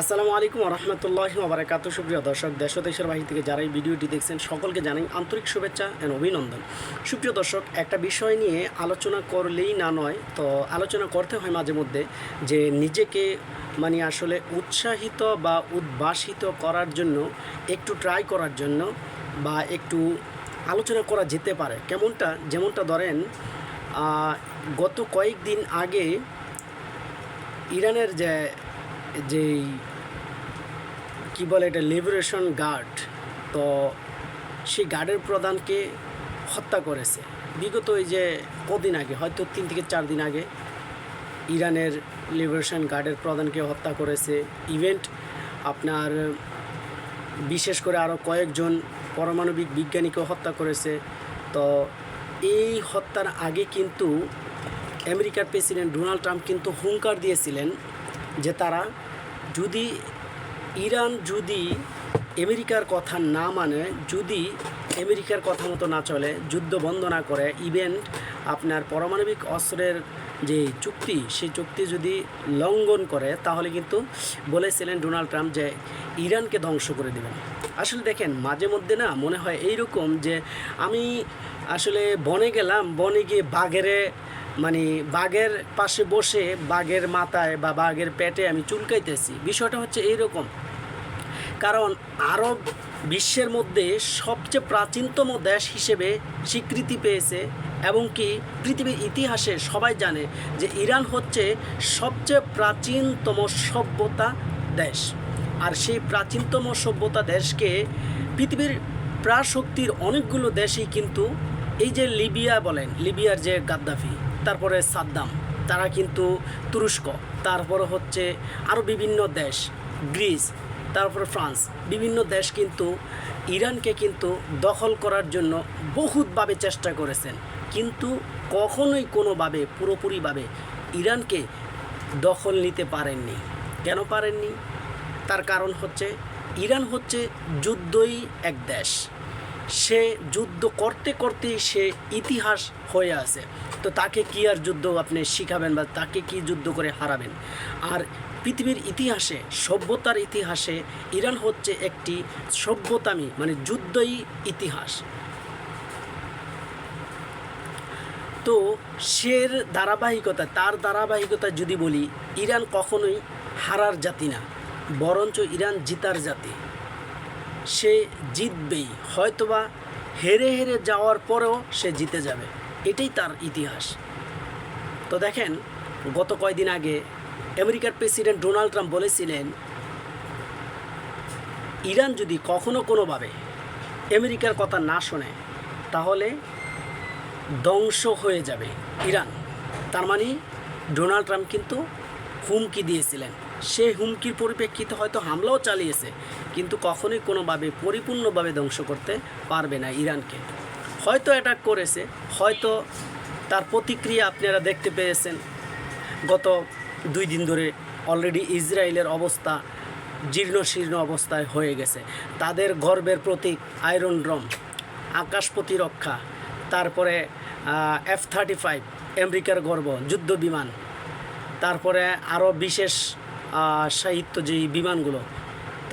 আসসালামু আলাইকুম রহমতুল্লাহ ওবরাকাত সুপ্রিয় দর্শক, দেশ দেশের বাহির থেকে যারা এই ভিডিওটি দেখছেন, সকলকে জানাই আন্তরিক শুভেচ্ছা অ্যান্ড অভিনন্দন। সুপ্রিয় দর্শক, একটা বিষয় নিয়ে আলোচনা করলেই না নয়, তো আলোচনা করতে হয় মাঝে মধ্যে যে নিজেকে মানে আসলে উৎসাহিত বা উদ্ভাসিত করার জন্য, একটু ট্রাই করার জন্য বা একটু আলোচনা করা যেতে পারে। কেমনটা? যেমনটা ধরেন গত কয়েকদিন আগে ইরানের যে যেই কি বলে এটা লিবারেশন গার্ড তো সেই গার্ডের প্রধানকে হত্যা করেছে। বিগত এই যে কদিন আগে, হয়তো তিন থেকে চার দিন আগে, ইরানের লিবারেশন গার্ডের প্রধানকে হত্যা করেছে। ইভেন্ট আপনার বিশেষ করে আরও কয়েকজন পারমাণবিক বিজ্ঞানীকে হত্যা করেছে। তো এই হত্যার আগে কিন্তু আমেরিকার প্রেসিডেন্ট ডোনাল্ড ট্রাম্প কিন্তু হুঙ্কার দিয়েছিলেন যে তারা যদি ইরান যদি আমেরিকার কথা না মানে যদি আমেরিকার কথা মতো না চলে, যুদ্ধ বন্ধ না করে ইভেন্ট আপনার পারমাণবিক অস্ত্রের যে চুক্তি, সেই চুক্তি যদি লঙ্ঘন করে, তাহলে কিন্তু বলেছিলেন ডোনাল্ড ট্রাম্প যে ইরানকে ধ্বংস করে দেবেন। আসলে দেখেন, মাঝে মধ্যে না মনে হয় এইরকম যে আমি আসলে বনে গেলাম, বনে গিয়ে বাঘেরে মানে বাঘের পাশে বসে বাঘের মাথায় বা বাঘের পেটে আমি চুলকাইতেছি বিষয়টা হচ্ছে এইরকম। কারণ আরব বিশ্বের মধ্যে সবচেয়ে প্রাচীনতম দেশ হিসেবে স্বীকৃতি পেয়েছে এবং কি পৃথিবীর ইতিহাসে সবাই জানে যে ইরান হচ্ছে সবচেয়ে প্রাচীনতম সভ্যতা দেশ। আর সেই প্রাচীনতম সভ্যতা দেশকে পৃথিবীর প্রাশক্তির অনেকগুলো দেশই কিন্তু এই যে লিবিয়া বলেন, লিবিয়ার যে গাদ্দাফি তারপরে সাদ্দাম। তারা কিন্তু তুরস্ক, তারপরে হচ্ছে আরও বিভিন্ন দেশ, গ্রিস, তারপরে ফ্রান্স, বিভিন্ন দেশ কিন্তু ইরানকে কিন্তু দখল করার জন্য বহুতভাবে চেষ্টা করেছেন। কিন্তু কখনোই কোনোভাবে, পুরোপুরিভাবে ইরানকে দখল নিতে পারেননি। কেন পারেননি? তার কারণ হচ্ছে, ইরান হচ্ছে যুদ্ধই এক দেশ। সে যুদ্ধ করতে করতে সে ইতিহাস হয়ে আছে। তো তাকে কি আর যুদ্ধ আপনি শিখাবেন বা তাকে কি যুদ্ধ করে হারাবেন? আর পৃথিবীর ইতিহাসে, সভ্যতার ইতিহাসে ইরান হচ্ছে একটি সভ্যতামী মানে যুদ্ধই ইতিহাস। তো সের ধারাবাহিকতা, তার ধারাবাহিকতা যদি বলি, ইরান কখনোই হারার জাতি না, বরঞ্চ ইরান জিতার জাতি। সে জিতবেই। হয়তোবা হেরে হেরে যাওয়ার পরেও সে জিতে যাবে। এটাই তার ইতিহাস। তো দেখেন, গত কয়দিন আগে আমেরিকার প্রেসিডেন্ট ডোনাল্ড ট্রাম্প বলেছিলেন, ইরান যদি কখনো কোনোভাবে আমেরিকার কথা না শোনে, তাহলে ধ্বংস হয়ে যাবে ইরান। তার মানে ডোনাল্ড ট্রাম্প কিন্তু হুমকি দিয়েছিলেন। সেই হুমকির পরিপ্রেক্ষিতে হয়তো হামলাও চালিয়েছে, কিন্তু কখনোই কোনোভাবে, পরিপূর্ণভাবে ধ্বংস করতে পারবে না ইরানকে। হয়তো অ্যাটাক করেছে, হয়তো তার প্রতিক্রিয়া আপনারা দেখতে পেয়েছেন। গত দুই দিন ধরে অলরেডি ইসরায়েলের অবস্থা জীর্ণ শীর্ণ অবস্থায় হয়ে গেছে। তাদের গর্বের প্রতীক আয়রন ড্রম আকাশ প্রতিরক্ষা, তারপরে এফ থার্টি ফাইভ আমেরিকার গর্ব যুদ্ধ বিমান তারপরে আরও বিশেষ সাহিত্য যেই বিমানগুলো,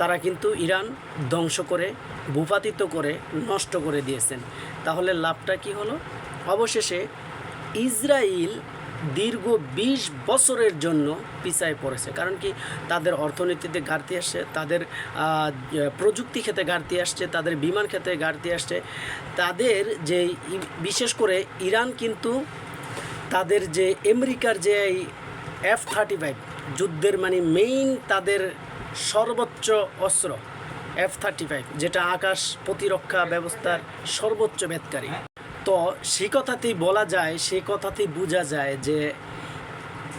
তারা কিন্তু ইরান ধ্বংস করে, ভূপাতিত করে, নষ্ট করে দিয়েছেন। তাহলে লাভটা কি হলো? অবশেষে ইসরায়েল দীর্ঘ বিশ বছরের জন্য পিছায় পড়েছে। কারণ কি? তাদের অর্থনীতিতে ঘাটতি আসছে, তাদের প্রযুক্তি ক্ষেত্রে ঘাটতি আসছে, তাদের বিমান ক্ষেত্রে ঘাটতি আসছে। তাদের যে বিশেষ করে ইরান কিন্তু তাদের যে আমেরিকার যে এই এফ থার্টি ফাইভ যুদ্ধের মানে মেইন তাদের সর্বোচ্চ অস্ত্র এফ থার্টি ফাইভ যেটা আকাশ প্রতিরক্ষা ব্যবস্থার সর্বোচ্চ বেদকারী। তো সেই কথাতেই বলা যায়, সেই কথাতেই বোঝা যায় যে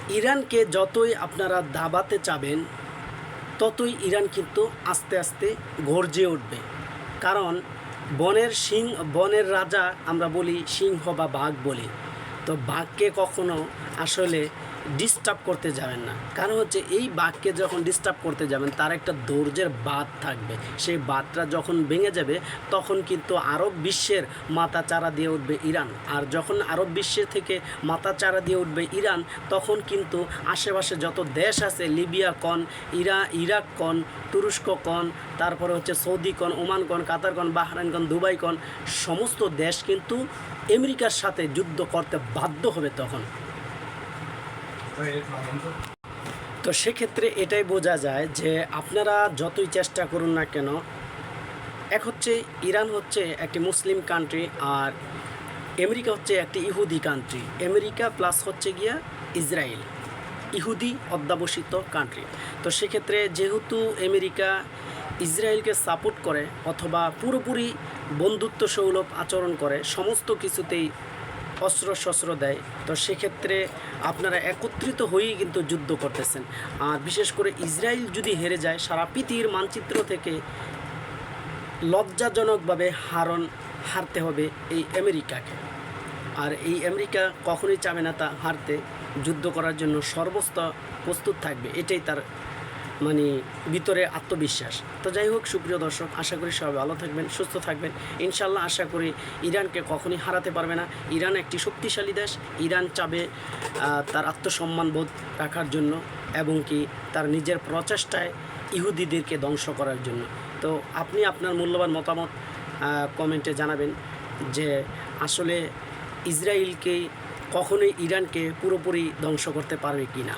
ইরানকে যতই আপনারা দাবাতে চাবেন, ততই ইরান কিন্তু আস্তে আস্তে গর্জে উঠবে। কারণ বনের সিং, বনের রাজা আমরা বলি সিংহ বা বাঘ বলি। তো বাঘকে কখনো আসলে ডিস্টার্ব করতে যাবেন না। কারণ হচ্ছে এই বাঘকে যখন ডিস্টার্ব করতে যাবেন, তার একটা দৌর্যের বাদ থাকবে। সেই বাদটা যখন ভেঙে যাবে, তখন কিন্তু আরব বিশ্বের মাথা চারা দিয়ে উঠবে ইরান। আর যখন আরব বিশ্বের থেকে মাথা চারা দিয়ে উঠবে ইরান, তখন কিন্তু আশেপাশে যত দেশ আছে, লিবিয়া কন, ইরা, ইরাক কন, তুরস্ক কন, তারপরে হচ্ছে সৌদি কন, ওমান কন, কাতার কন, বাহরাইন কন, দুবাই কন, সমস্ত দেশ কিন্তু আমেরিকার সাথে যুদ্ধ করতে বাধ্য হবে তখন। তো সেক্ষেত্রে এটাই বোঝা যায় যে আপনারা যতই চেষ্টা করুন না কেন, এক হচ্ছে ইরান হচ্ছে একটি মুসলিম কান্ট্রি আর আমেরিকা হচ্ছে একটি ইহুদি কান্ট্রি আমেরিকা প্লাস হচ্ছে গিয়া ইসরায়েল, ইহুদি অধ্যাবসিত কান্ট্রি তো সেক্ষেত্রে যেহেতু আমেরিকা ইসরায়েলকে সাপোর্ট করে অথবা পুরোপুরি বন্ধুত্ব সৌলভ আচরণ করে, সমস্ত কিছুতেই অস্ত্র শস্ত্র দেয়। তো সেক্ষেত্রে আপনারা একত্রিত হয়েই কিন্তু যুদ্ধ করতেছেন। আর বিশেষ করে ইসরায়েল যদি হেরে যায়, সারা পৃথিবীর মানচিত্র থেকে লজ্জাজনকভাবে হারণ হারতে হবে এই আমেরিকাকে। আর এই আমেরিকা কখনোই চাবে না তা হারতে। যুদ্ধ করার জন্য সর্বস্ত প্রস্তুত থাকবে। এটাই তার মানে ভিতরে আত্মবিশ্বাস। তো যাই হোক, সুপ্রিয় দর্শক, আশা করি সবাই ভালো থাকবেন, সুস্থ থাকবেন। ইনশাল্লাহ আশা করি ইরানকে কখনই হারাতে পারবে না। ইরান একটি শক্তিশালী দেশ। ইরান চাবে তার আত্মসম্মান বোধ রাখার জন্য এবং কি তার নিজের প্রচেষ্টায় ইহুদিদেরকে ধ্বংস করার জন্য। তো আপনি আপনার মূল্যবান মতামত কমেন্টে জানাবেন যে আসলে ইসরায়েলকে কখনোই ইরানকে পুরোপুরি ধ্বংস করতে পারবে কি না